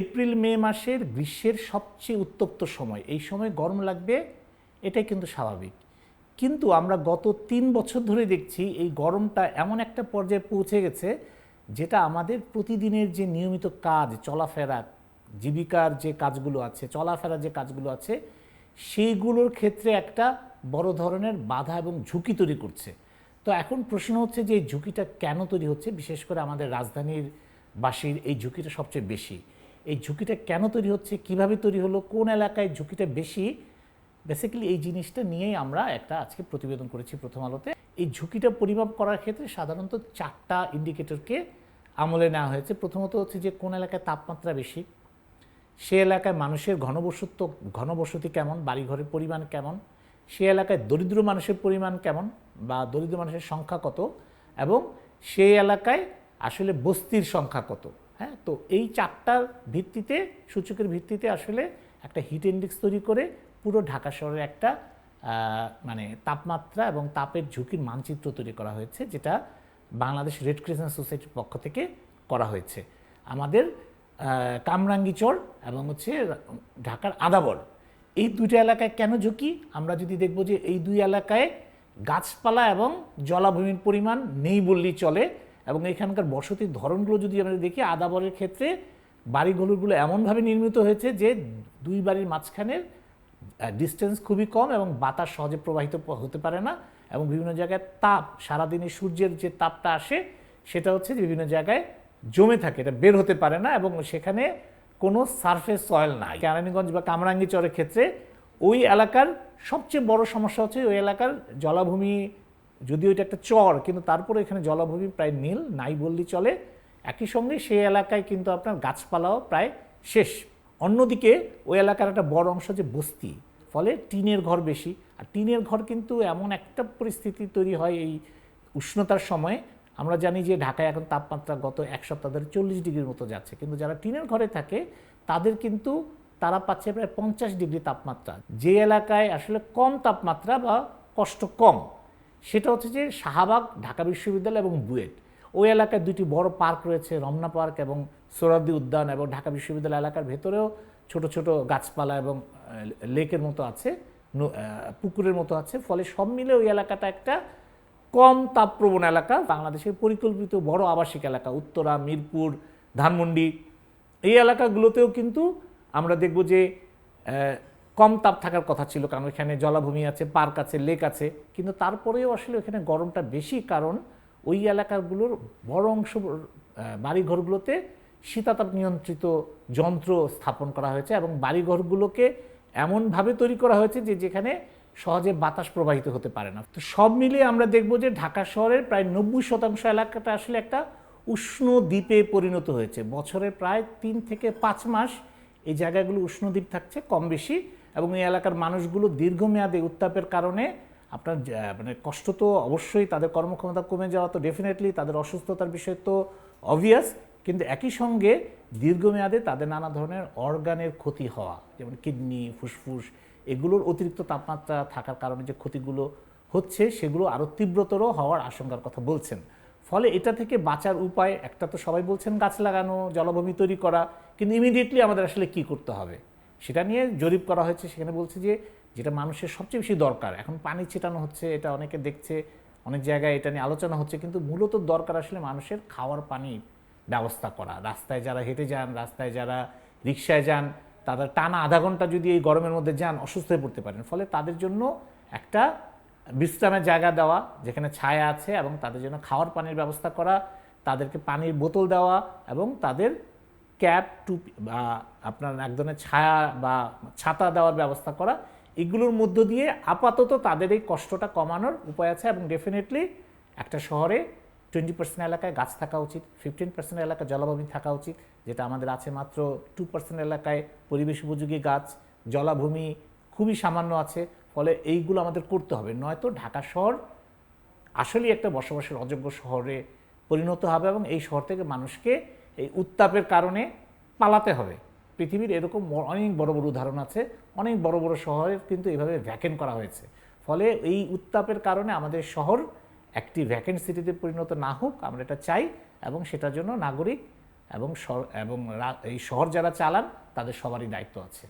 April, মে মাসের গ্রীষ্মের সবচেয়ে উত্তপ্ত সময়। এই সময় গরম লাগবে, এটাই কিন্তু স্বাভাবিক। কিন্তু আমরা গত তিন বছর ধরে দেখছি এই গরমটা এমন একটা পর্যায়ে পৌঁছে গেছে, যেটা আমাদের প্রতিদিনের যে নিয়মিত কাজ, চলাফেরা, জীবিকার যে কাজগুলো আছে, চলাফেরার যে কাজগুলো আছে, সেইগুলোর ক্ষেত্রে একটা বড় ধরনের বাধা এবং ঝুঁকি তৈরি করছে। তো এখন প্রশ্ন হচ্ছে যে এই ঝুঁকিটা কেন তৈরি হচ্ছে? বিশেষ করে আমাদের রাজধানীর বাসীর এই ঝুঁকিটা সবচেয়ে বেশি। এই ঝুঁকিটা কেন তৈরি হচ্ছে, কীভাবে তৈরি হলো, কোন এলাকায় ঝুঁকিটা বেশি? বেসিক্যালি এই জিনিসটা নিয়েই আমরা একটা আজকে প্রতিবেদন করেছি প্রথম আলোতে। এই ঝুঁকিটা পরিমাপ করার ক্ষেত্রে সাধারণত চারটা ইন্ডিকেটরকে আমলে নেওয়া হয়েছে। প্রথমত হচ্ছে যে কোন এলাকায় তাপমাত্রা বেশি, সে এলাকায় মানুষের ঘনবসত্ব ঘনবসতি কেমন, বাড়িঘরের পরিমাণ কেমন, সে এলাকায় দরিদ্র মানুষের পরিমাণ কেমন বা দরিদ্র মানুষের সংখ্যা কত এবং সেই এলাকায় আসলে বস্তির সংখ্যা কত। হ্যাঁ তো এই চারটার ভিত্তিতে, সূচকের ভিত্তিতে আসলে একটা হিট ইন্ডেক্স তৈরি করে পুরো ঢাকা শহরের একটা মানে তাপমাত্রা এবং তাপের ঝুঁকির মানচিত্র তৈরি করা হয়েছে, যেটা বাংলাদেশ রেড ক্রিসেন্ট সোসাইটির পক্ষ থেকে করা হয়েছে। আমাদের কামরাঙ্গিচর এবং হচ্ছে ঢাকার আদাবর, এই দুটো এলাকায় কেন ঝুঁকি? আমরা যদি দেখব যে এই দুই এলাকায় গাছপালা এবং জলাভূমির পরিমাণ নেই বললেই চলে এবং এখানকার বসতির ধরনগুলো যদি আমরা দেখি আদাবরের ক্ষেত্রে বাড়িগুলোগুলো এমনভাবে নির্মিত হয়েছে যে দুই বাড়ির মাঝখানের ডিস্টেন্স খুবই কম এবং বাতাস সহজে প্রবাহিত হতে পারে না এবং বিভিন্ন জায়গায় তাপ, সারাদিনে সূর্যের যে তাপটা আসে সেটা হচ্ছে বিভিন্ন জায়গায় জমে থাকে, এটা বের হতে পারে না এবং সেখানে কোনো সারফেস সয়েল নাই। কেরানীগঞ্জ বা কামরাঙ্গি চরের ক্ষেত্রে ওই এলাকার সবচেয়ে বড় সমস্যা হচ্ছে ওই এলাকার জলাভূমি যদিও এটা একটা চর, কিন্তু তারপরে এখানে জলাভূমি প্রায় নীল নাই বললেই চলে। একই সঙ্গে সেই এলাকায় কিন্তু আপনার গাছপালাও প্রায় শেষ। অন্যদিকে ওই এলাকার একটা বড় অংশ যে বস্তি, ফলে টিনের ঘর বেশি। আর টিনের ঘর কিন্তু এমন একটা পরিস্থিতি তৈরি হয় এই উষ্ণতার সময়। আমরা জানি যে ঢাকায় এখন তাপমাত্রা গত এক সপ্তাহ ধরে চল্লিশ ডিগ্রির মতো যাচ্ছে। কিন্তু যারা টিনের ঘরে থাকে, তাদের কিন্তু তারা পাচ্ছে প্রায় পঞ্চাশ ডিগ্রি তাপমাত্রা। যে এলাকায় আসলে কম তাপমাত্রা বা কষ্ট কম সেটা হচ্ছে যে শাহবাগ, ঢাকা বিশ্ববিদ্যালয় এবং বুয়েট। ওই এলাকায় দুটি বড় পার্ক রয়েছে, রমনা পার্ক এবং সোহরাদি উদ্যান এবং ঢাকা বিশ্ববিদ্যালয় এলাকার ভেতরেও ছোট ছোট গাছপালা এবং লেকের মতো আছে পুকুরের মতো আছে। ফলে সব মিলে ওই এলাকাটা একটা কম তাপপ্রবণ এলাকা, বাংলাদেশের পরিকল্পিত বড় আবাসিক এলাকা। উত্তরা, মিরপুর, ধানমন্ডি, এই এলাকাগুলোতেও কিন্তু আমরা দেখব যে কম তাপ থাকার কথা ছিল, কারণ এখানে জলাভূমি আছে, পার্ক আছে, লেক আছে। কিন্তু তারপরেও আসলে এখানে গরমটা বেশি, কারণ ওই এলাকাগুলোর বড় অংশ বাড়িঘরগুলোতে শীতাতাপ নিয়ন্ত্রিত যন্ত্র স্থাপন করা হয়েছে এবং বাড়িঘরগুলোকে এমনভাবে তৈরি করা হয়েছে যে যেখানে সহজে বাতাস প্রবাহিত হতে পারে না। তো সব মিলিয়ে আমরা দেখব যে ঢাকা শহরের প্রায় নব্বই শতাংশ এলাকাটা আসলে একটা উষ্ণ দ্বীপে পরিণত হয়েছে। বছরের প্রায় তিন থেকে পাঁচ মাস এই জায়গাগুলো উষ্ণ দ্বীপ থাকছে, কম বেশি। এবং এই এলাকার মানুষগুলো দীর্ঘমেয়াদে উত্তাপের কারণে আপনার মানে কষ্ট তো অবশ্যই, তাদের কর্মক্ষমতা কমে যাওয়া তো ডেফিনেটলি তাদের অসুস্থতার বিষয় তো অবভিয়াস কিন্তু একই সঙ্গে দীর্ঘমেয়াদে তাদের নানা ধরনের অর্গানের ক্ষতি হওয়া, যেমন কিডনি, ফুসফুস, এগুলোর অতিরিক্ত তাপমাত্রা থাকার কারণে যে ক্ষতিগুলো হচ্ছে, সেগুলো আরও তীব্রতর হওয়ার আশঙ্কার কথা বলছেন। ফলে এটা থেকে বাঁচার উপায়, একটা তো সবাই বলছেন গাছ লাগানো, জলভূমি তৈরি করা, কিন্তু ইমিডিয়েটলি আমাদের আসলে কি করতে হবে? সেটা নিয়ে জরিপ করা হয়েছে। সেখানে বলছে যে, যেটা মানুষের সবচেয়ে বেশি দরকার, এখন পানি ছিটানো হচ্ছে, এটা অনেকে দেখছে, অনেক জায়গায় এটা নিয়ে আলোচনা হচ্ছে, কিন্তু মূলত দরকার আসলে মানুষের খাওয়ার পানির ব্যবস্থা করা। রাস্তায় যারা হেঁটে যান, রাস্তায় যারা রিক্সায় যান, তাদের টানা আধা ঘণ্টা যদি এই গরমের মধ্যে যান, অসুস্থ হয়ে পড়তে পারেন। ফলে তাদের জন্য একটা বিশ্রামের জায়গা দেওয়া, যেখানে ছায়া আছে এবং তাদের জন্য খাওয়ার পানির ব্যবস্থা করা, তাদেরকে পানির বোতল দেওয়া এবং তাদের ক্যাপ টুপি বা আপনার এক ধরনের ছায়া বা ছাতা দেওয়ার ব্যবস্থা করা, এগুলোর মধ্য দিয়ে আপাতত তাদের এই কষ্টটা কমানোর উপায় আছে এবং ডেফিনেটলি একটা শহরে টোয়েন্টি পার্সেন্ট এলাকায় গাছ থাকা উচিত ফিফটিন পার্সেন্ট এলাকায় জলাভূমি থাকা উচিত, যেটা আমাদের আছে মাত্র টু পার্সেন্ট এলাকায় পরিবেশ উপযোগী গাছ, জলাভূমি খুবই সামান্য আছে, ফলে এইগুলো আমাদের করতে হবে। নয়তো ঢাকা শহর আসলেই একটা বসবাসের অযোগ্য শহরে পরিণত হবে এবং এই শহর থেকে মানুষকে এই উত্তাপের কারণে পালাতে হবে। পৃথিবীর এরকম অনেক বড় বড় উদাহরণ আছে, অনেক বড় বড় শহরের কিন্তু এভাবে ভ্যাকেন্ট করা হয়েছে। ফলে এই উত্তাপের কারণে আমাদের শহর একটি ভ্যাকেন্ট সিটিতে পরিণত না হোক, আমরা এটা চাই এবং সেটার জন্য নাগরিক এবং এবং এই শহর যারা চালান, তাদের সবারই দায়িত্ব আছে।